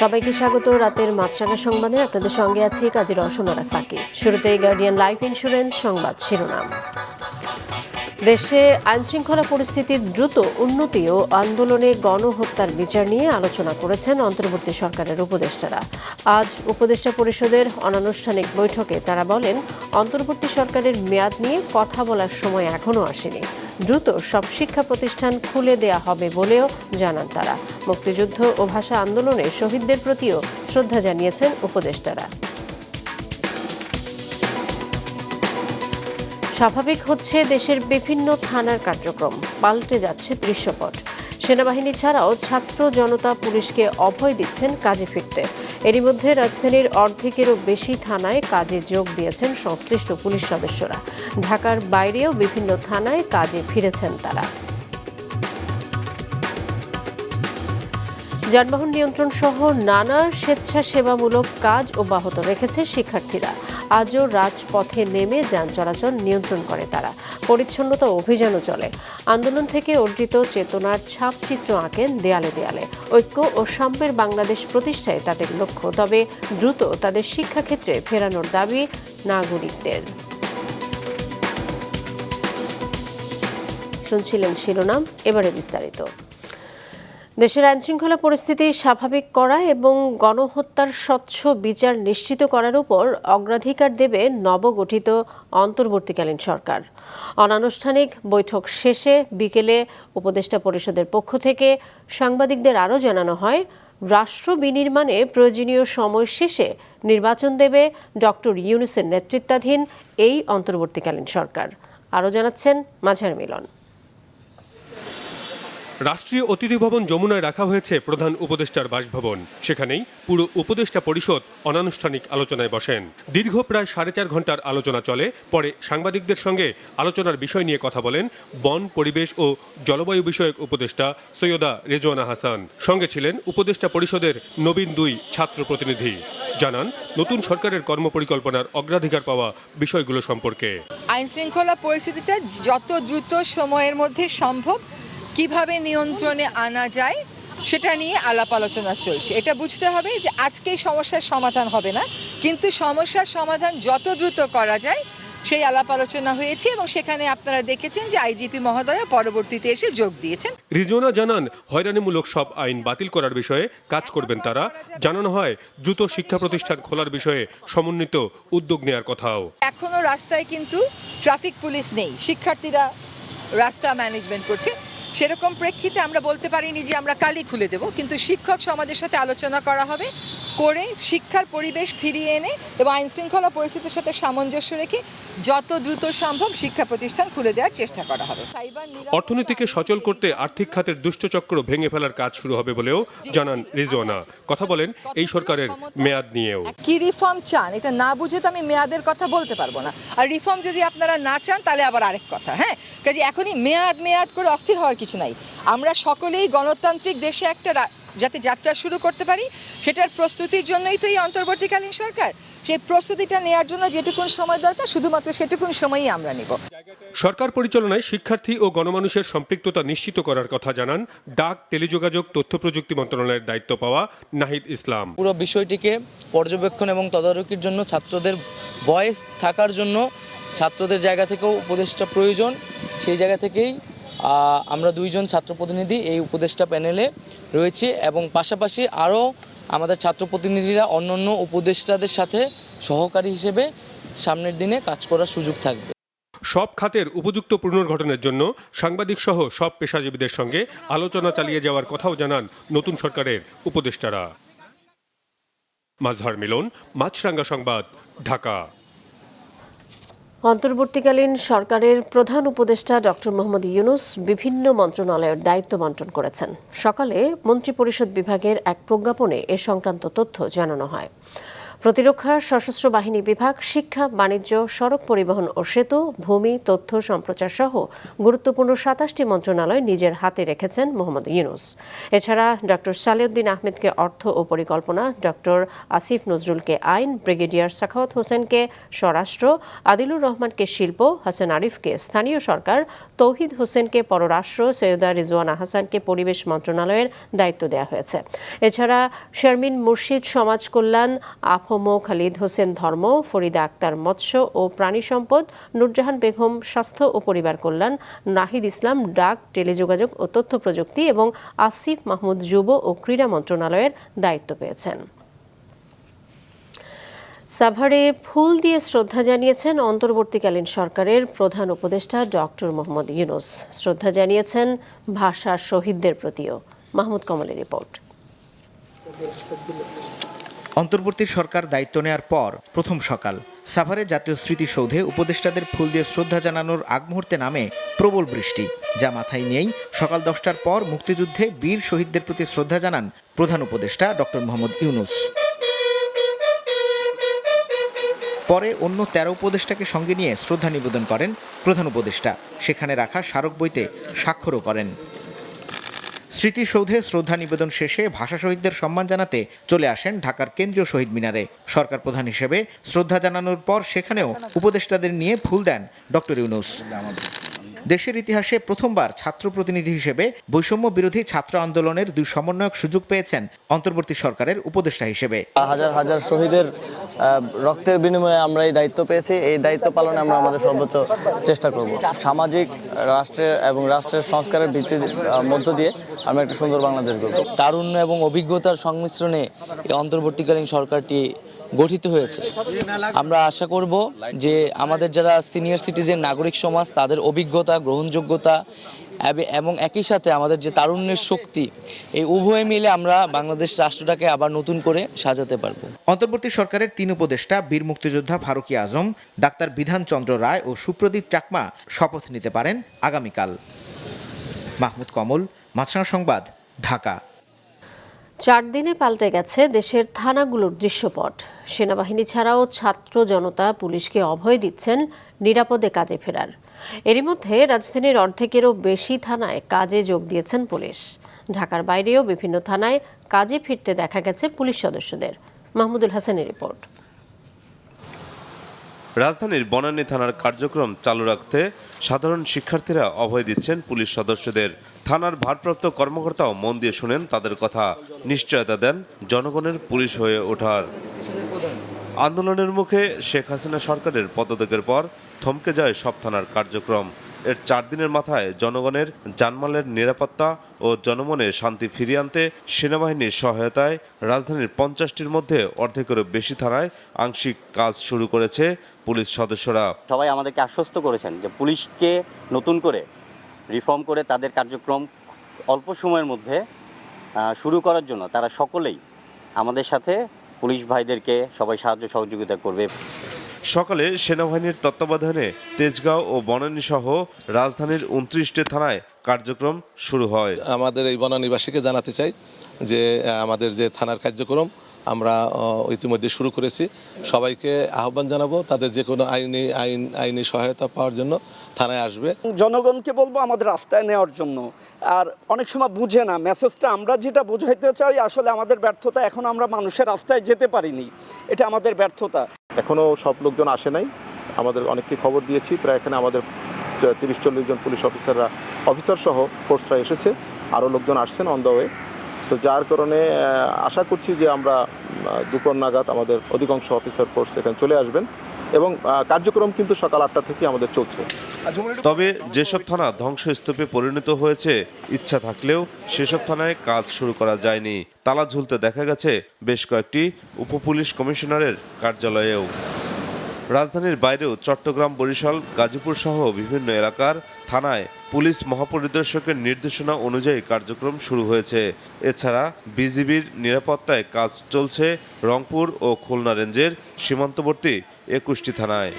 সবাইকে স্বাগত রাতের মাছরাঙা সংবাদে। আপনাদের সঙ্গে আছি কাজী রসনারা সাকি শুরুতেই গার্ডিয়ান লাইফ ইন্স্যুরেন্স সংবাদ শিরোনাম। দেশে আইনশৃঙ্খলা পরিস্থিতির দ্রুত উন্নতি ও আন্দোলনে গণহত্যার বিচার নিয়ে আলোচনা করেছেন অন্তর্বর্তী সরকারের উপদেষ্টারা। আজ উপদেষ্টা পরিষদের অনানুষ্ঠানিক বৈঠকে তারা বলেন, অন্তর্বর্তী সরকারের মেয়াদ নিয়ে কথা বলার সময় এখনও আসেনি। দ্রুত সব শিক্ষা প্রতিষ্ঠান খুলে দেয়া হবে বলেও জানান তারা। মুক্তিযুদ্ধ ও ভাষা আন্দোলনে শহীদদের প্রতিও শ্রদ্ধা জানিয়েছেন উপদেষ্টারা। স্বাভাবিক হচ্ছে দেশের বিভিন্ন থানার কার্যক্রম। পাল্টে যাচ্ছে দৃশ্যপট। সেনাবাহিনী ছাড়াও ছাত্র জনতা পুলিশকে অভয় দিচ্ছেন কাজে ফিরতে। এরই মধ্যে রাজধানীর অর্ধেকেরও বেশি থানায় কাজে যোগ দিয়েছেন সংশ্লিষ্ট পুলিশ সদস্যরা। ঢাকার বাইরেও বিভিন্ন থানায় কাজে ফিরেছেন তারা। যানবাহন নিয়ন্ত্রণ সহ নানা স্বেচ্ছাসেবামূলক কাজ অব্যাহত রেখেছে শিক্ষার্থীরা। আজও রাজপথে নেমে যান চলাচল নিয়ন্ত্রণ করে তারা। পরিচ্ছন্নতা অভিযানও চলে। আন্দোলন থেকে অর্জিত চেতনার ছাপচিত্র আঁকেন দেয়ালে দেয়ালে। ঐক্য ও সাম্যের বাংলাদেশ প্রতিষ্ঠায় তাদের লক্ষ্য, তবে দ্রুত তাদের শিক্ষাক্ষেত্রে ফেরানোর দাবি নাগরিকদের। শুনছিলেন শিরোনাম এবারে বিস্তারিত। দেশের আইনশৃঙ্খলা পরিস্থিতি স্বাভাবিক করা এবং গণহত্যার স্বচ্ছ বিচার নিশ্চিত করার উপর অগ্রাধিকার দেবে নবগঠিত অন্তর্বর্তীকালীন সরকার। অনানুষ্ঠানিক বৈঠক শেষে বিকেলে উপদেষ্টা পরিষদের পক্ষ থেকে সাংবাদিকদের আরও জানানো হয়, রাষ্ট্র বিনির্মাণে প্রয়োজনীয় সময় শেষে নির্বাচন দেবে ডক্টর ইউনুসের নেতৃত্বাধীন এই অন্তর্বর্তীকালীন সরকার। আরও জানাচ্ছেন মাঝার মিলন। রাষ্ট্রীয় অতিথি ভবন যমুনায় রাখা হয়েছে প্রধান উপদেষ্টার বাসভবন। সেখানেই পুরো উপদেষ্টা পরিষদ অনানুষ্ঠানিক আলোচনায় বসেন। দীর্ঘ প্রায় সাড়ে চার ঘণ্টার আলোচনা চলে, পরে সাংবাদিকদের সঙ্গে আলোচনার বিষয় নিয়ে কথা বলেন বন, পরিবেশ ও জলবায়ু বিষয়ক উপদেষ্টা সৈয়দা রেজওয়ানা হাসান। সঙ্গে ছিলেন উপদেষ্টা পরিষদের নবীন দুই ছাত্র প্রতিনিধি। জানান, নতুন সরকারের কর্মপরিকল্পনার অগ্রাধিকার পাওয়া বিষয়গুলো সম্পর্কে। আইন শৃঙ্খলা পরিস্থিতিটা যত দ্রুত সময়ের মধ্যে সম্ভব কীভাবে নিয়ন্ত্রণে আনা যায় সেটা নিয়ে আলাপ আলোচনা চলছে। এটা বুঝতে হবে যে আজকেই সমস্যার সমাধান হবে না কিন্তু সমস্যার সমাধান যত দ্রুত করা যায় সেই আলাপ আলোচনা হয়েছে এবং সেখানে আপনারা দেখেছেন যে আইজিপি মহোদয় পরবর্তীতে এসে যোগ দিয়েছেন। রিজওয়ানা জানান হয়রানিমূলক সব আইন বাতিল করার বিষয়ে কাজ করবেন তারা। জানানো হয় দ্রুত শিক্ষা প্রতিষ্ঠান খোলার বিষয়ে সমন্বিত উদ্যোগ নেওয়ার কথাও। এখনও রাস্তায় কিন্তু ট্রাফিক পুলিশ নেই শিক্ষার্থীরা রাস্তা ম্যানেজমেন্ট করছে। সেরকম প্রেক্ষিতে আমরা বলতে পারিনি যে আমরা কালই খুলে দেব কিন্তু শিক্ষক সমাজের সাথে আলোচনা করা হবে করে শিক্ষার পরিবেশ ফিরিয়ে এনে এবং আইন শৃঙ্খলা পরিস্থিতির সাথে সামঞ্জস্য রেখে যত দ্রুত সম্ভব শিক্ষা প্রতিষ্ঠান খুলে দেওয়ার চেষ্টা করা হবে। অর্থনীতিকে সচল করতে আর্থিক খাতের দুষ্টচক্র ভেঙে ফেলার কাজ শুরু হবে বলেও জানান রিজওয়ানা। কথা বলেন এই সরকারের মেয়াদ নিয়েও। কি রিফর্ম চান? এটা না বুঝে তো আমি মেয়াদের কথা বলতে পারব না। আর রিফর্ম যদি আপনারা না চান তাহলে আবার আরেক কথা হ্যাঁ? কাজে এখনই মেয়াদ মেয়াদ করে অস্থির হওয়ার কিছু নাই। আমরা সকলেই গণতান্ত্রিক দেশে একটা যাতে যাত্রা শুরু করতে পারি সেটার প্রস্তুতির জন্যই তো এই অন্তর্বর্তীকালীন সরকার। সেই প্রস্তুতিটা নেওয়ার জন্য যেটুকুন সময় দরকার শুধুমাত্র সেটুকুন সময়ই আমরা নিব। সরকার পরিচালনায় শিক্ষার্থী ও গণমানুষের সম্পৃক্ততা নিশ্চিত করার কথা জানান ডাক টেলিযোগাযোগ তথ্য প্রযুক্তি মন্ত্রণালয়ের দায়িত্ব পাওয়া নাহিদ ইসলাম। পুরো বিষয়টিকে পর্যবেক্ষণ এবং তদারকির জন্য ছাত্রদের ভয়েস থাকার জন্য ছাত্রদের জায়গা থেকেও উপদেষ্টা প্রয়োজন সেই জায়গা থেকেই আমরা দুইজন ছাত্র প্রতিনিধি এই উপদেষ্টা প্যানেলে রয়েছি এবং পাশাপাশি আরও আমাদের ছাত্র প্রতিনিধিরা অন্য অন্য উপদেষ্টাদের সাথে সহকারী হিসেবে সামনের দিনে কাজ করার সুযোগ থাকবে। সব খাতের উপযুক্ত পুনর্গঠনের জন্য সাংবাদিক সহ সব পেশাজীবীদের সঙ্গে আলোচনা চালিয়ে যাওয়ার কথাও জানান নতুন সরকারের উপদেষ্টারা। মাজহার মিলন, মাছরাঙ্গা সংবাদ, ঢাকা। অন্তর্বর্তীকালীন সরকারের প্রধান উপদেষ্টা ডক্টর মোহাম্মদ ইউনুস বিভিন্ন মন্ত্রণালয়ের দায়িত্ব বন্টন করেছেন। সকালে মন্ত্রিপরিষদ বিভাগের এক প্রজ্ঞাপনে এ সংক্রান্ত তথ্য জানানো হয়। প্রতিরক্ষা, সশস্ত্র বাহিনী বিভাগ, শিক্ষা, বাণিজ্য, সড়ক পরিবহন ও সেতু, ভূমি, তথ্য সম্প্রচার সহ গুরুত্বপূর্ণ সাতাশটি মন্ত্রণালয় নিজের হাতে রেখেছেন মোহাম্মদ ইউনুস। এছাড়া ডক্টর সালেউদ্দিন আহমেদকে অর্থ ও পরিকল্পনা ডক্টর আসিফ নজরুলকে আইন, ব্রিগেডিয়ার সাখাওয়াত হোসেনকে স্বরাষ্ট্র, আদিলুর রহমানকে শিল্প, হাসান আরিফকে স্থানীয় সরকার, তৌহিদ হোসেনকে পররাষ্ট্র, সৈয়দা রিজওয়ানা হাসানকে পরিবেশ মন্ত্রণালয়ের দায়িত্ব দেওয়া হয়েছে। এছাড়া শারমিন মুর্শিদ সমাজ কল্যাণ আফমো খালিদ হোসেন ধর্ম, ফরিদা আক্তার মৎস্য ও প্রাণী সম্পদ, নুরজাহান বেগম স্বাস্থ্য ও পরিবার কল্যাণ, নাহিদ ইসলাম ডাক, টেলিযোগাযোগ ও তথ্য প্রযুক্তি এবং আসিফ মাহমুদ যুব ও ক্রীড়া মন্ত্রণালয়ের দায়িত্ব পেয়েছেন। সাভারে ফুল দিয়ে শ্রদ্ধা জানিয়েছেন অন্তর্বর্তীকালীন সরকারের প্রধান উপদেষ্টা ডক্টর মোহাম্মদ ইউনুস। শ্রদ্ধা জানিয়েছেন ভাষা শহীদদের প্রতিও। মাহমুদ কমলের রিপোর্ট। অন্তর্বর্তী সরকার দায়িত্ব নেয়ার পর প্রথম সকাল। সাভারে জাতীয় স্মৃতিসৌধে উপদেষ্টাদের ফুল দিয়ে শ্রদ্ধা জানানোর আগ মুহূর্তে নামে প্রবল বৃষ্টি। যা মাথায় নিয়েই সকাল দশটার পর মুক্তিযুদ্ধে বীর শহীদদের প্রতি শ্রদ্ধা জানান প্রধান উপদেষ্টা ডক্টর মোহাম্মদ ইউনুস। পরে অন্য তেরো উপদেষ্টাকে সঙ্গে নিয়ে শ্রদ্ধা নিবেদন করেন প্রধান উপদেষ্টা। সেখানে রাখা স্মারক বইতে স্বাক্ষরও করেন। স্মৃতিসৌধে শ্রদ্ধা নিবেদন শেষে ভাষা শহীদদের সম্মান জানাতে চলে আসেন ঢাকার কেন্দ্রীয় শহীদ মিনারে। সরকার প্রধান হিসেবে শ্রদ্ধা জানানোর পর সেখানেও উপদেষ্টাদের নিয়ে ফুল দেন ডক্টর ইউনুস। দেশের ইতিহাসে প্রথমবার ছাত্র প্রতিনিধি হিসেবে বৈষম্য বিরোধী ছাত্র আন্দোলনের দুই সমন্বয়ক সুযোগ পেয়েছেন অন্তর্বর্তী সরকারের উপদেষ্টা হিসেবে। হাজার হাজার শহীদের রক্তের বিনিময়ে আমরা এই দায়িত্ব পেয়েছি। এই দায়িত্ব পালনে আমরা আমাদের সর্বোচ্চ চেষ্টা করব। সামাজিক রাষ্ট্রের এবং রাষ্ট্রের সংস্কারের ভিত্তি আহ, মধ্য দিয়ে আমরা একটা সুন্দর বাংলাদেশ গড়ব। তারুণ্য এবং অভিজ্ঞতার সংমিশ্রণে অন্তর্বর্তীকালীন সরকারটি গঠিত হয়েছে। আমরা আশা করব যে আমাদের যারা সিনিয়র সিটিজেন নাগরিক সমাজ, তাদের অভিজ্ঞতা, গ্রহণযোগ্যতা এবং একই সাথে আমাদের যে তারুণ্যের শক্তি, এই উভয়ে মিলে আমরা বাংলাদেশ রাষ্ট্রটাকে আবার নতুন করে সাজাতে পারব। অন্তর্বর্তী সরকারের তিন উপদেষ্টা, বীর মুক্তিযোদ্ধা ফারুকী আজম, ডাক্তার বিধানচন্দ্র রায় ও সুপ্রদীপ চাকমা শপথ নিতে পারেন আগামীকাল। মাহমুদ কমল, মাছরাঙা সংবাদ, ঢাকা। চার দিনে পাল্টে গেছে দেশের থানাগুলোর দৃশ্যপট। সেনাবাহিনী ছাড়াও ছাত্র জনতা পুলিশকে অভয় দিচ্ছেন নিরাপদে কাজে ফেরার। এরই মধ্যে রাজধানীর অর্ধেকেরও বেশি থানায় কাজে যোগ দিয়েছেন পুলিশ। ঢাকার বাইরেও বিভিন্ন থানায় কাজে ফিরতে দেখা গেছে পুলিশ সদস্যদের। মাহমুদুল হাসানের রিপোর্ট। রাজধানীর বনানী থানার কার্যক্রম চালু রাখতে সাধারণ শিক্ষার্থীরা অভয় দিচ্ছেন পুলিশ সদস্যদের। থানার ভারপ্রাপ্ত কর্মকর্তাও মন দিয়ে শুনেন, তাদের কথা নিশ্চয়তা দেন, জনগণের পুলিশ হয়ে ওঠার। আন্দোলনের মুখে শেখ হাসিনা সরকারের পদত্যাগের পর থমকে যায় সব থানার কার্যক্রম। এর চার দিনের মাথায় জনগণের জানমালের নিরাপত্তা ও জনমনে শান্তি ফিরিয়ে আনতে সেনাবাহিনীর সহায়তায় রাজধানীর পঞ্চাশটির মধ্যে অর্ধেকেরও বেশি থানায় আংশিক কাজ শুরু করেছে পুলিশ সদস্যরা। সবাই আমাদেরকে আশ্বস্ত করেছেন যে পুলিশকে নতুন করে রিফর্ম করে তাদের কার্যক্রম অল্প সময়ের মধ্যে শুরু করার জন্য তারা সকলেই আমাদের সাথে পুলিশ ভাইদেরকে সবাই সাহায্য সহযোগিতা করবে। সকালে সেনাবাহিনীর তত্ত্বাবধানে তেজগাঁও ও বনানী সহ রাজধানীর উনত্রিশটি থানায় কার্যক্রম শুরু হয়। আমাদের এই বনানীবাসীকে জানাতে চাই যে আমাদের যে থানার কার্যক্রম আমরা ইতিমধ্যে শুরু করেছি। সবাইকে আহ্বান জানাব তাদের যে কোনো আইনি আইন আইনি সহায়তা পাওয়ার জন্য থানায় আসবে। জনগণকে বলব আমাদের রাস্তায় নেওয়ার জন্য। আর অনেক সময় বুঝে না মেসেজটা আমরা যেটা বোঝাইতে চাই আসলে আমাদের ব্যর্থতা এখন আমরা মানুষের রাস্তায় যেতে পারিনি। এটা আমাদের ব্যর্থতা। এখনও সব লোকজন আসে নাই। আমাদের অনেককে খবর দিয়েছি। প্রায় এখানে আমাদের তিরিশ চল্লিশ জন পুলিশ অফিসাররা অফিসার সহ ফোর্সরা এসেছে। আরও লোকজন আসছেন অন দ্য ওয়ে তো যার কারণে আশা করছি যে আমরা দুপুর নাগাদ আমাদের অধিকাংশ অফিসার ফোর্স এখানে চলে আসবেন এবং কার্যক্রম কিন্তু সকাল আটটা থেকে আমাদের চলছে। তবে যেসব থানা ধ্বংসস্তূপে পরিণত হয়েছে, ইচ্ছা থাকলেও সেসব থানায় কাজ শুরু করা যায়নি। তালা ঝুলতে দেখা গেছে বেশ কয়েকটি উপপুলিশ কমিশনারের কার্যালয়েও। রাজধানীর বাইরেও চট্টগ্রাম, বরিশাল, গাজীপুর সহ বিভিন্ন এলাকার থানায় পুলিশ মহাপরিদর্শকের নির্দেশনা অনুযায়ী কার্যক্রম শুরু হয়েছে। এছাড়া বিজিবির নিরাপত্তায় কাজ চলছে রংপুর ও খুলনা রেঞ্জের সীমান্তবর্তী একুশটি থানায়।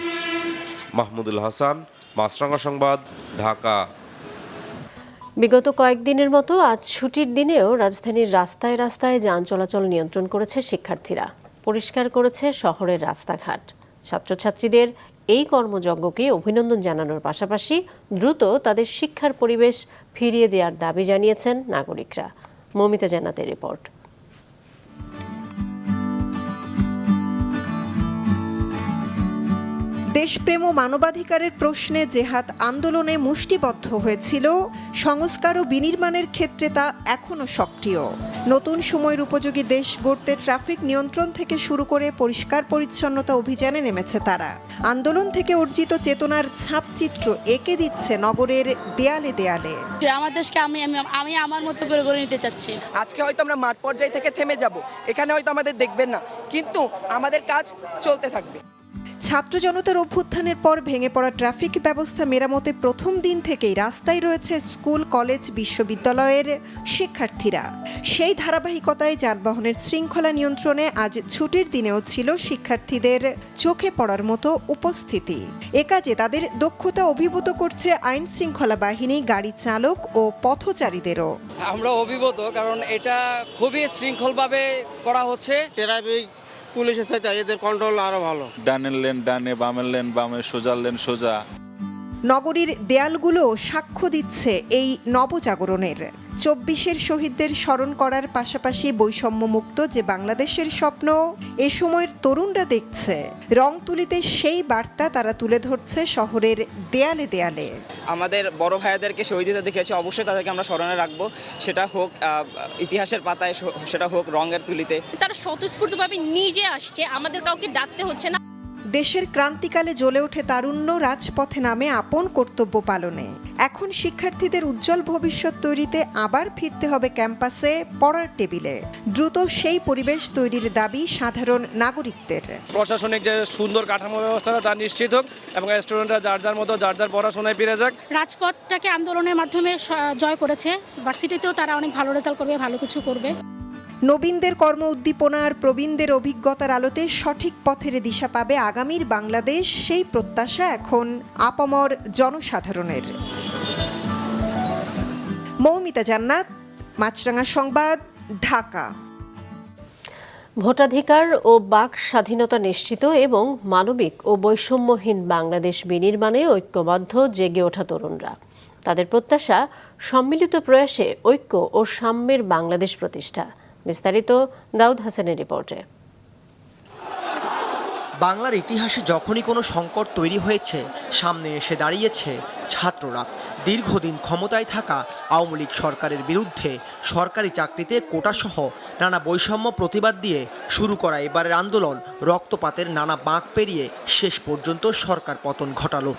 মাহমুদুল হাসান মাছরাঙ্গা সংবাদ, ঢাকা। বিগত কয়েকদিনের মতো আজ ছুটির দিনেও রাজধানীর রাস্তায় রাস্তায় যান চলাচল নিয়ন্ত্রণ করেছে শিক্ষার্থীরা। পরিষ্কার করেছে শহরের রাস্তাঘাট। ছাত্রছাত্রীদের এই কর্মযজ্ঞকে অভিনন্দন জানানোর পাশাপাশি দ্রুত তাদের শিক্ষার পরিবেশ ফিরিয়ে দেওয়ার দাবি জানিয়েছেন নাগরিকরা। মমিতা জানাতে রিপোর্ট। দেশপ্রেম ও মানবাধিকারের প্রশ্নে জেহাদ আন্দোলনে মুষ্টিবদ্ধ হয়েছিল। সংস্কার ও বিনির্মাণের ক্ষেত্রে তা এখনও সক্রিয়। নতুন সময়ের উপযোগী দেশ গড়তে ট্রাফিক নিয়ন্ত্রণ থেকে শুরু করে পরিষ্কার পরিচ্ছন্নতা অভিযানে নেমেছে তারা। আন্দোলন থেকে অর্জিত চেতনার ছাপচিত্র এঁকে দিচ্ছে নগরের দেয়ালে দেয়ালে। আমার দেশকে আমি আমি- আমি আমার মতো করে করে নিতে চাচ্ছি। আজকে হয়তো আমরা মাঠ পর্যায় থেকে থেমে যাব এখানে হয়তো আমাদের দেখবেন না কিন্তু আমাদের কাজ চলতে থাকবে। ছাত্র জনতার অভ্যুত্থানের পর ভেঙে পড়া ট্রাফিক ব্যবস্থা মেরামতে প্রথম দিন থেকেই রাস্তায় রয়েছে স্কুল কলেজ বিশ্ববিদ্যালয়ের শিক্ষার্থীরা। সেই ধারাবাহিকতায় যানবাহনের শৃঙ্খলা নিয়ন্ত্রণে আজ ছুটির দিনেও ছিল শিক্ষার্থীদের চোখে পড়ার মতো উপস্থিতি। এ কাজে তাদের দক্ষতা অভিভূত করছে আইন শৃঙ্খলা বাহিনী গাড়ি চালক ও পথচারীদেরও। আমরা অভিভূত কারণ এটা খুবই শৃঙ্খলভাবে করা হচ্ছে। ট্রাফিক পুলিশের সাথে এদের কন্ট্রোল আরও ভালো। ডানের লেন ডানে বামের লেন বামে সোজার লেন সোজা। নগরীর দেয়ালগুলো সাক্ষ্য দিচ্ছে এই নবজাগরণের। চব্বিশের শহীদদের স্মরণ করার পাশাপাশি বৈষম্যমুক্ত যে বাংলাদেশের স্বপ্ন এ সময়ের তরুণরা দেখছে। রং তুলিতে সেই বার্তা তারা তুলে ধরছে শহরের দেয়ালে দেয়ালে। আমাদের বড় ভাইয়াদেরকে শহীদিতে দেখেছি অবশ্যই তাদেরকে আমরা স্মরণে রাখব। সেটা হোক ইতিহাসের পাতায় সেটা হোক রঙের তুলিতে। তারা স্বতঃস্ফূর্তভাবে নিজে আসছে আমাদের কাউকে ডাকতে হচ্ছে না। দেশের ক্রান্তিকালে জ্বলে ওঠে তারুণ্য রাজপথে নামে আপন কর্তব্য পালনে। এখন শিক্ষার্থীদের উজ্জ্বল ভবিষ্যৎ তৈরিতে আবার ফিরতে হবে ক্যাম্পাসে পড়ার টেবিলে। দ্রুত সেই পরিবেশ তৈরির দাবি সাধারণ নাগরিকদের। প্রশাসনিক যে সুন্দর কাঠামো ব্যবস্থা তা নিশ্চিত হোক এবং স্টুডেন্টরা যার যার মতো যার যার পড়াশোনায় ফিরে যাক। রাজপথটাকে আন্দোলনের মাধ্যমে জয় করেছে। ভার্সিটিতেও তারা অনেক ভালো রেজাল্ট করবে ভালো কিছু করবে। নবীনদের কর্ম উদ্দীপনা আর প্রবীণদের অভিজ্ঞতার আলোতে সঠিক পথের দিশা পাবে আগামীর বাংলাদেশ, সেই প্রত্যাশা এখন আপামর জনসাধারণের। মৌমিতা জান্নাত, মাছরাঙা সংবাদ, ঢাকা। ভোটাধিকার ও বাক স্বাধীনতা নিশ্চিত এবং মানবিক ও বৈষম্যহীন বাংলাদেশ বিনির্মাণে ঐক্যবদ্ধ জেগে ওঠা তরুণরা। তাদের প্রত্যাশা সম্মিলিত প্রয়াসে ঐক্য ও সাম্যের বাংলাদেশ প্রতিষ্ঠা। বিস্তারিত দাউদ হাসানের রিপোর্টে। বাংলার ইতিহাসে যখনই কোনো সংকট তৈরি হয়েছে, সামনে এসে দাঁড়িয়েছে ছাত্ররা। দীর্ঘদিন ক্ষমতায় থাকা আওয়ামী লীগ সরকারের বিরুদ্ধে সরকারি চাকরিতে কোটাসহ নানা বৈষম্য প্রতিবাদ দিয়ে শুরু করা এবারের আন্দোলন রক্তপাতের নানা বাঁক পেরিয়ে শেষ পর্যন্ত সরকার পতন ঘটালো।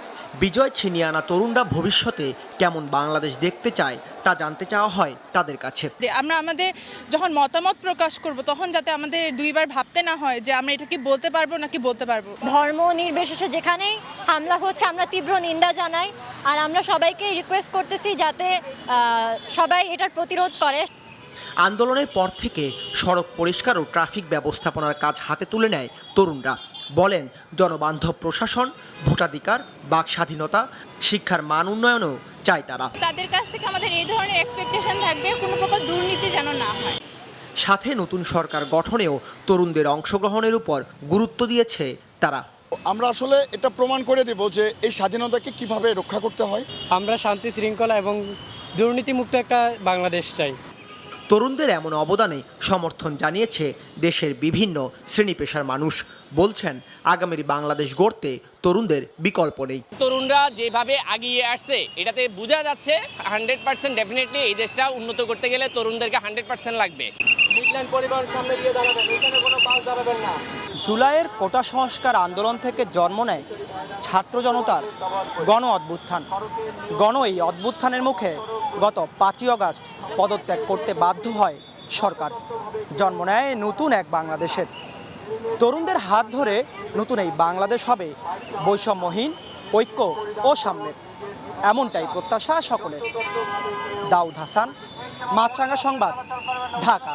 বিজয় ছিনিয়ে আনা তরুণরা ভবিষ্যতে কেমন বাংলাদেশ দেখতে চায় তা জানতে চাওয়া হয় তাদের কাছে। আমরা আমাদের যখন মতামত প্রকাশ করব তখন যাতে আমাদের দুইবার ভাবতে না হয় যে আমরা এটা কি বলতে পারব নাকি বলতে পারব। ধর্ম নির্বিশেষে যেখানেই হামলা হচ্ছে আমরা তীব্র নিন্দা জানাই আর আমরা সবাইকে রিকোয়েস্ট করতেছি যাতে সবাই এটার প্রতিরোধ করে। আন্দোলনের পর থেকে সড়ক পরিষ্কার ও ট্রাফিক ব্যবস্থাপনার কাজ হাতে তুলে নেয় তরুণরা। বলেন জনবান্ধব প্রশাসন ভোটাধিকার বাক স্বাধীনতা শিক্ষার মান উন্নয়নও চায় তারা। তাদের কাছ থেকে আমাদের এই ধরনের এক্সপেকটেশন থাকবে কোনো প্রকার দুর্নীতি যেন না হয়। সাথে নতুন সরকার গঠনেও তরুণদের অংশগ্রহণের উপর গুরুত্ব দিয়েছে তারা। আমরা আসলে এটা প্রমাণ করে দেব যে এই স্বাধীনতাকে কীভাবে রক্ষা করতে হয়। আমরা শান্তি শৃঙ্খলা এবং দুর্নীতিমুক্ত একটা বাংলাদেশ চাই। তরুণদের এমন অবদানে সমর্থন জানিয়েছে দেশের বিভিন্ন শ্রেণি পেশার মানুষ। বলছেন আগামীর বাংলাদেশ গড়তে তরুণদের বিকল্প নেই। তরুণরা যেভাবে আগিয়ে আসছে এটাতে বোঝা যাচ্ছে হান্ড্রেড পার্সেন্ট ডেফিনেটলি এই দেশটা উন্নত করতে গেলে তরুণদেরকে হান্ড্রেড পার্সেন্ট লাগবে। পরিবহন সামনে দিয়ে দাঁড়াবেন এখানে কোনো বাস দাঁড়াবেন না। জুলাইয়ের কোটা সংস্কার আন্দোলন থেকে জন্ম নেয় ছাত্র জনতার গণ অভ্যুত্থান। গণ এই অভ্যুত্থানের মুখে গত পাঁচই আগস্ট পদত্যাগ করতে বাধ্য হয় সরকার। জন্ম নেয় নতুন এক বাংলাদেশের। তরুণদের হাত ধরে নতুন এই বাংলাদেশ হবে বৈষম্যহীন, ঐক্য ও সাম্যের। এমনটাই প্রত্যাশা সকলের। দাউদ হাসান মাছরাঙ্গা সংবাদ, ঢাকা।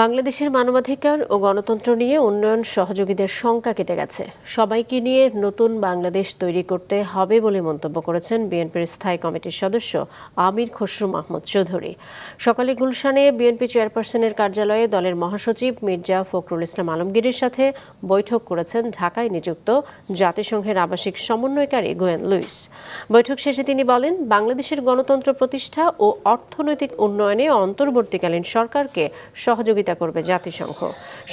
বাংলাদেশের মানবাধিকার ও গণতন্ত্র নিয়ে উন্নয়ন সহযোগীদের শঙ্কা কেটে গেছে। সবাইকে নিয়ে নতুন বাংলাদেশ তৈরি করতে হবে বলে মন্তব্য করেছেন বিএনপির স্থায়ী কমিটির সদস্য আমির খসরু মাহমুদ চৌধুরী। সকালে গুলশানে বিএনপি চেয়ারপারসনের কার্যালয়ে দলের মহাসচিব মির্জা ফখরুল ইসলাম আলমগীরের সাথে বৈঠক করেছেন ঢাকায় নিযুক্ত জাতিসংঘের আবাসিক সমন্বয়কারী গোয়েন লুইস। বৈঠক শেষে তিনি বলেন, বাংলাদেশের গণতন্ত্র প্রতিষ্ঠা ও অর্থনৈতিক উন্নয়নে অন্তর্বর্তীকালীন সরকারকে সহযোগিতা করবে জাতিসংঘ।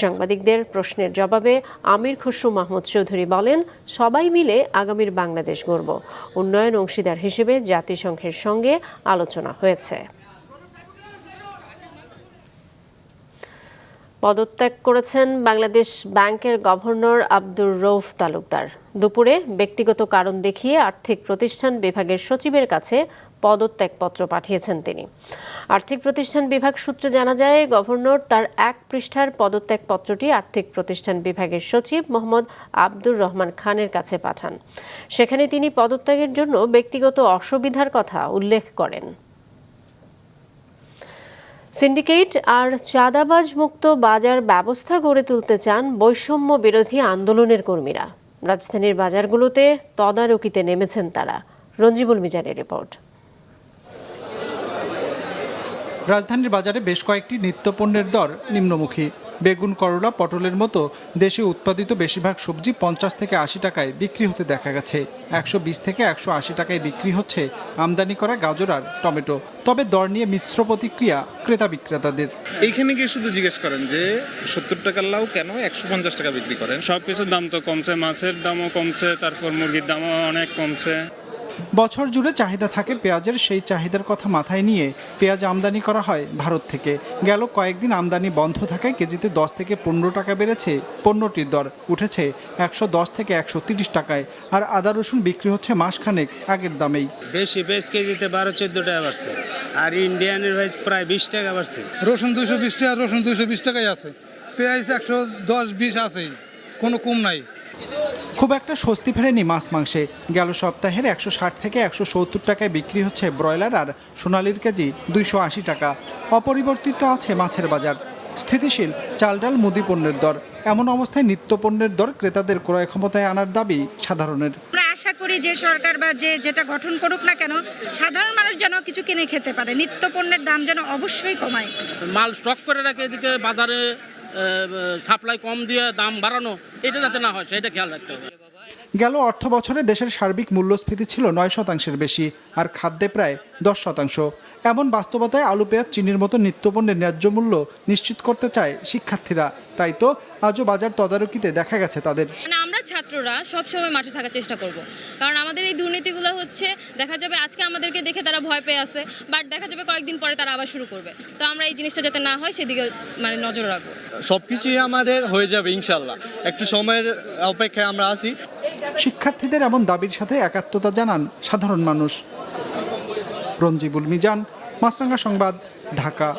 সাংবাদিকদের প্রশ্নের জবাবে আমির খসরু মাহমুদ চৌধুরী বলেন, সবাই মিলে আগামীর বাংলাদেশ গড়ব। উন্নয়ন অংশীদার হিসেবে জাতিসংঘের সঙ্গে আলোচনা হয়েছে। পদত্যাগ করেছেন বাংলাদেশ ব্যাংকের গভর্নর আব্দুর রৌফ তালুকদার। দুপুরে ব্যক্তিগত কারণ দেখিয়ে আর্থিক প্রতিষ্ঠান বিভাগের সচিবের কাছে পদত্যাগপত্র পাঠিয়েছেন তিনি। আর্থিক প্রতিষ্ঠান বিভাগ সূত্রে জানা যায়, গভর্নর তার এক পৃষ্ঠার পদত্যাগপত্রটি আর্থিক প্রতিষ্ঠান বিভাগের সচিব মোহাম্মদ আব্দুর রহমান খানের কাছে পাঠান। সেখানে তিনি পদত্যাগের জন্য ব্যক্তিগত অসুবিধার কথা উল্লেখ করেন। সিন্ডিকেট আর চাঁদাবাজ মুক্ত বাজার ব্যবস্থা গড়ে তুলতে চান বৈষম্য বিরোধী আন্দোলনের কর্মীরা। রাজধানীর বাজারগুলোতে তদারকিতে নেমেছেন তারা। রঞ্জিবুল মিজানের রিপোর্ট। রাজধানীর বাজারে বেশ কয়েকটি নিত্যপণ্যের দর নিম্নমুখী। বেগুন করলা পটলের মতো দেশে উৎপাদিত বেশিরভাগ সবজি পঞ্চাশ থেকে আশি টাকায় বিক্রি হতে দেখা গেছে। একশো বিশ থেকে একশো আশি টাকায় বিক্রি হচ্ছে আমদানি করা গাজর আর টমেটো। তবে দর নিয়ে মিশ্র প্রতিক্রিয়া ক্রেতা বিক্রেতাদের। এইখানে গিয়ে শুধু জিজ্ঞেস করেন যে সত্তর টাকার লাউ কেন একশো পঞ্চাশ টাকা বিক্রি করেন? সব কিছুর দাম তো কমছে মাছের দামও কমছে তারপর মুরগির দামও অনেক কমছে। বছর জুড়ে চাহিদা থাকে পেঁয়াজের সেই চাহিদার কথা মাথায় নিয়ে পেঁয়াজ আমদানি করা হয় ভারত থেকে। গেল কয়েকদিন আমদানি বন্ধ থাকায় কেজিতে দশ থেকে পনেরো টাকা বেড়েছে পণ্যটির দর উঠেছে একশো দশ থেকে একশো তিরিশ টাকায়। আর আদা রসুন বিক্রি হচ্ছে মাসখানেক আগের দামেই। দেশি বেশ কেজিতে বারো চোদ্দ টাকা বাড়ছে আর ইন্ডিয়ানের পেঁয়াজ প্রায় বিশ টাকা বাড়ছে। রসুন দুশো বিশ টাকা রসুন দুশো বিশ টাকাই আছে। পেঁয়াজ একশো দশ বিশ আছেই কোনো কম নাই। খুব একটা স্বস্তি ফেরেনি মাছ মাংসে। গেল সপ্তাহের একশো ষাট থেকে একশো সত্তর টাকায় বিক্রি হচ্ছে ব্রয়লার আর সোনালির কেজি দুইশো আশি টাকা। অপরিবর্তিত আছে মাছের বাজার। স্থিতিশীল চাল ডাল মুদি পণ্যের দর। এমন অবস্থায় নিত্য পণ্যের দর ক্রেতাদের ক্রয় ক্ষমতায় আনার দাবি সাধারণের। আশা করি যে সরকার বা যে যেটা গঠন করুক না কেন সাধারণ মানুষ যেন কিছু কিনে খেতে পারে। নিত্য পণ্যের দাম যেন অবশ্যই কমায়। মাল স্টক করে রাখে এদিকে বাজারে। সাপ্লাই কম দিয়ে দাম বাড়ানো এটা যাতে না হয় সেটা খেয়াল রাখতে হবে। গেল অর্থ বছরে দেশের সার্বিক মূল্যস্ফীতি ছিল নয় শতাংশের বেশি আর খাদ্যে প্রায় দশ শতাংশ। এমন বাস্তবতায় আলু পেঁয়াজ চিনির মতো নিত্যপণ্যের ন্যায্য মূল্য নিশ্চিত করতে চায় শিক্ষার্থীরা। তাই তো আজও বাজার তদারকিতে দেখা গেছে তাদের। মানে আমরা ছাত্ররা সবসময় মাঠে থাকার চেষ্টা করব। কারণ আমাদের এই দুর্নীতিগুলো হচ্ছে দেখা যাবে আজকে আমাদেরকে দেখে তারা ভয় পেয়ে আছে বাট দেখা যাবে কয়েকদিন পরে তারা আবার শুরু করবে। তো আমরা এই জিনিসটা যাতে না হয় সেদিকে মানে নজর রাখব। সব কিছুই আমাদের হয়ে যাবে ইনশাল্লাহ। একটু সময়ের অপেক্ষায় আমরা আছি। শিক্ষার্থীদের এমন দাবির সাথে একাত্মতা জানান সাধারণ মানুষ। রঞ্জিবুল মিজান, মাছরাঙ্গা সংবাদ, ঢাকা।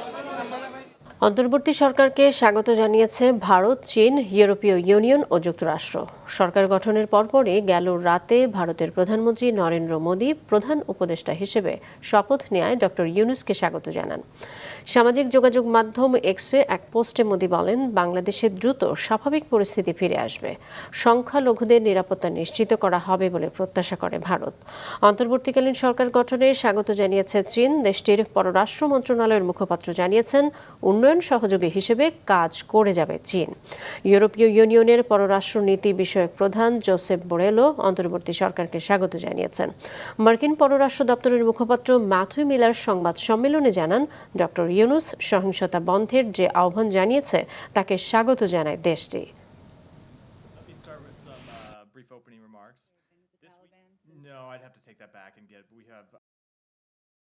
অন্তর্বর্তী সরকারকে স্বাগত জানিয়েছে ভারত, চীন, ইউরোপীয় ইউনিয়ন ও যুক্তরাষ্ট্র। সরকার গঠনের পরপরই গেল রাতে ভারতের প্রধানমন্ত্রী নরেন্দ্র মোদী প্রধান উপদেষ্টা হিসেবে শপথ নেয় ডক্টর ইউনুসকে স্বাগত জানান। সামাজিক যোগাযোগ মাধ্যম এক্সে এক পোস্টে মোদী বলেন, বাংলাদেশে দ্রুত স্বাভাবিক পরিস্থিতি ফিরে আসবে। সংখ্যালঘুদের নিরাপত্তা নিশ্চিত করা হবে বলে প্রত্যাশা করে ভারত। অন্তর্বর্তীকালীন সরকার গঠনে স্বাগত জানিয়েছে চীন। দেশটির পররাষ্ট্র মন্ত্রণালয়ের মুখপাত্র জানিয়েছেন, উন্নয়ন সহযোগী হিসেবে কাজ করে যাবে চীন। ইউরোপীয় ইউনিয়নের পররাষ্ট্র নীতি বিষয়ক প্রধান জোসেফ বোরেলো অন্তর্বর্তী সরকারকে স্বাগত জানিয়েছেন। মার্কিন পররাষ্ট্র দপ্তরের মুখপাত্র ম্যাথু মিলার সংবাদ সম্মেলনে জানান, ডক্টর ইউনুস সহিংসতা বন্ধের যে আহ্বান জানিয়েছে তাকে স্বাগত জানায় দেশটি.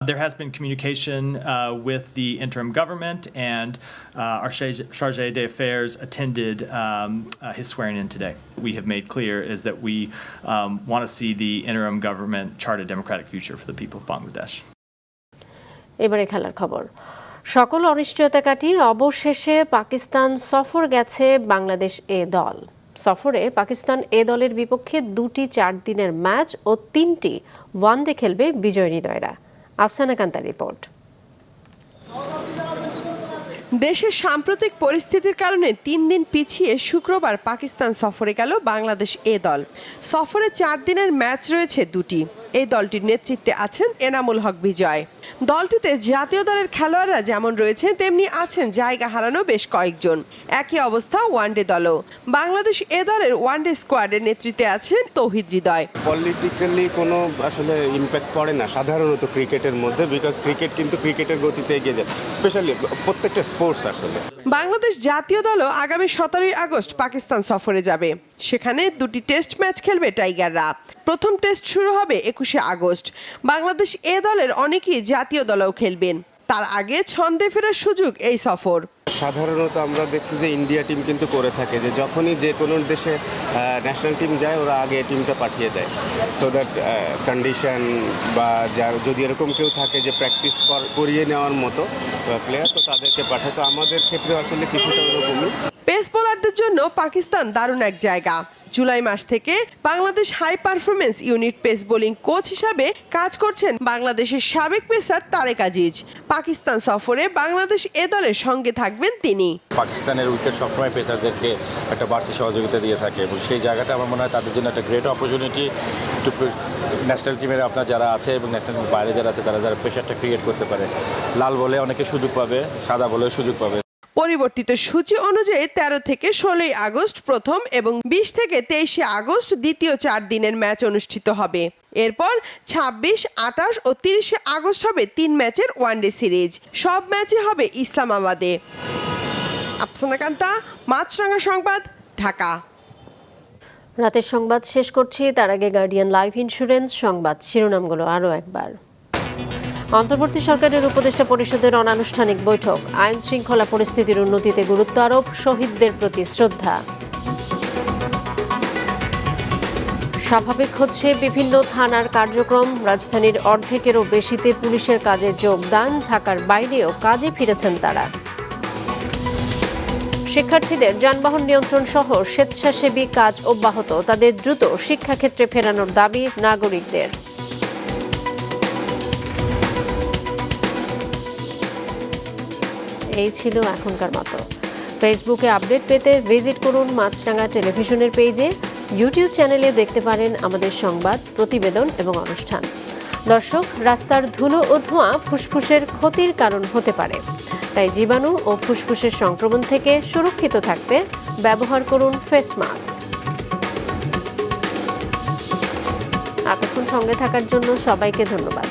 There has been communication uh, with the interim government, and uh, our charge d'affaires attended um, uh, his swearing in today. We have made clear is that we um, want to see the interim government chart a democratic future for the people of Bangladesh. এবারে খেলার খবর সকল অনিশ্চয়তা কাটিয়ে অবশেষে পাকিস্তান সফর গেছে বাংলাদেশ এ দল। সফরে পাকিস্তান এ দলের বিপক্ষে দুটি চার দিনের ম্যাচ ও তিনটি ওয়ানডে খেলবে বিজয় হৃদয়রা। আফসানা কান্তার রিপোর্ট। দেশের সাম্প্রতিক পরিস্থিতির কারণে তিন দিন পিছিয়ে শুক্রবার পাকিস্তান সফরে গেল বাংলাদেশ এ দল। সফরে চার দিনের ম্যাচ রয়েছে দুটি। এই দলটির নেতৃত্বে আছেন এনামুল হক বিজয়। দলটিতে জাতীয় দলের খেলোয়াড়রা যেমন রয়েছে তেমনি আছেন জায়গা হারানো বেশ কয়েকজন। একই অবস্থা ওয়ানডে দলও। বাংলাদেশ এ দলের ওয়ানডে স্কোয়াডের নেতৃত্বে আছেন তৌহিদ হৃদয়। পলিটিক্যালি কোনো আসলে ইম্প্যাক্ট পড়ে না সাধারণত ক্রিকেটের মধ্যে বিকজ ক্রিকেট কিন্তু ক্রিকেটের গতিতে এগিয়ে যায় স্পেশালি প্রত্যেকটা স্পোর্টস আসলে। বাংলাদেশ জাতীয় দলও আগামী সতেরোই আগস্ট পাকিস্তান সফরে যাবে। সেখানে দুটি টেস্ট ম্যাচ খেলবে টাইগাররা। প্রথম টেস্ট শুরু হবে একুশে আগস্ট। বাংলাদেশ এ দলের অনেকেই জাতীয় দলেও খেলবেন। তার আগে ছন্দে ফেরার সুযোগ এই সফর। সাধারণত আমরা দেখছি যে ইন্ডিয়া টিম কিন্তু করে থাকে যে যখনই যে কোনো দেশে ন্যাশনাল টিম যায়, ওরা আগে টিমটা পাঠিয়ে দেয়। সো দ্যাট কন্ডিশন বা যার, যদি এরকম কেউ থাকে যে প্র্যাকটিস করিয়ে নেওয়ার মতো প্লেয়ার তো তাদেরকে পাঠায়। তো আমাদের ক্ষেত্রে আসলে কিছুটা ওরকমই। পেস বোলারদের জন্য পাকিস্তান দারুণ এক জায়গা। জুলাই মাস থেকে Bangladesh high performance unit pace bowling coach হিসাবে কাজ করছেন বাংলাদেশের সাবেক পেসার তারেক আজিজ। পাকিস্তান সফরে বাংলাদেশ এ দলের সঙ্গে থাকবেন তিনি। পাকিস্তানের উইকেট সবসময় পেসারদেরকে একটা বাড়তি সহযোগিতা দিয়ে থাকে এবং সেই জায়গাটা আমার মনে হয় তাদের জন্য একটা গ্রেট অপরচুনিটি টু ন্যাশনাল টিমের আপনার যারা আছে এবং ন্যাশনাল বাইরে যারা আছে, তারা যারা প্রেশারটা ক্রিয়েট করতে পারে। লাল বলে অনেকে সুযোগ পাবে, সাদা বলেও সুযোগ পাবে। পরিবর্তিত সূচি অনুযায়ী তেরো থেকে ষোলোই আগস্ট প্রথম এবং বিশ থেকে তেইশে আগস্ট দ্বিতীয় চার দিনের ম্যাচ অনুষ্ঠিত হবে। এরপর ছাব্বিশ আটাশ ও তিরিশে আগস্ট হবে তিন ম্যাচের ওয়ানডে সিরিজ। সব ম্যাচই হবে ইসলামাবাদে। আফসানা কান্তা মাছরাঙ্গা সংবাদ, ঢাকা। রাতের সংবাদ শেষ করছি। তার আগে গার্ডিয়ান লাইফ ইন্স্যুরেন্স সংবাদ শিরোনামগুলো আরও একবার। অন্তর্বর্তী সরকারের উপদেষ্টা পরিষদের অনানুষ্ঠানিক বৈঠক। আইন শৃঙ্খলা পরিস্থিতির উন্নতিতে গুরুত্ব আরোপ, শহীদদের প্রতি শ্রদ্ধা। স্বাভাবিক হচ্ছে বিভিন্ন থানার কার্যক্রম, রাজধানীর অর্ধেকেরও বেশিতে পুলিশের কাজে যোগদান, ঢাকার বাইরেও কাজে ফিরেছেন তারা। শিক্ষার্থীদের যানবাহন নিয়ন্ত্রণ সহ স্বেচ্ছাসেবী কাজ অব্যাহত, তাদের দ্রুত শিক্ষাক্ষেত্রে ফেরানোর দাবি নাগরিকদের। এই ছিল এখনকার মতো। ফেসবুকে আপডেট পেতে ভিজিট করুন মাছরাঙা টেলিভিশনের পেজে ইউটিউব চ্যানেলে দেখতে পারেন আমাদের সংবাদ, প্রতিবেদন এবং অনুষ্ঠান। দর্শক, রাস্তার ধুলো ও ধোঁয়া ফুসফুসের ক্ষতির কারণ হতে পারে। তাই জীবাণু ও ফুসফুসের সংক্রমণ থেকে সুরক্ষিত থাকতে ব্যবহার করুন ফেস মাস্ক এতক্ষণ সঙ্গে থাকার জন্য সবাইকে ধন্যবাদ।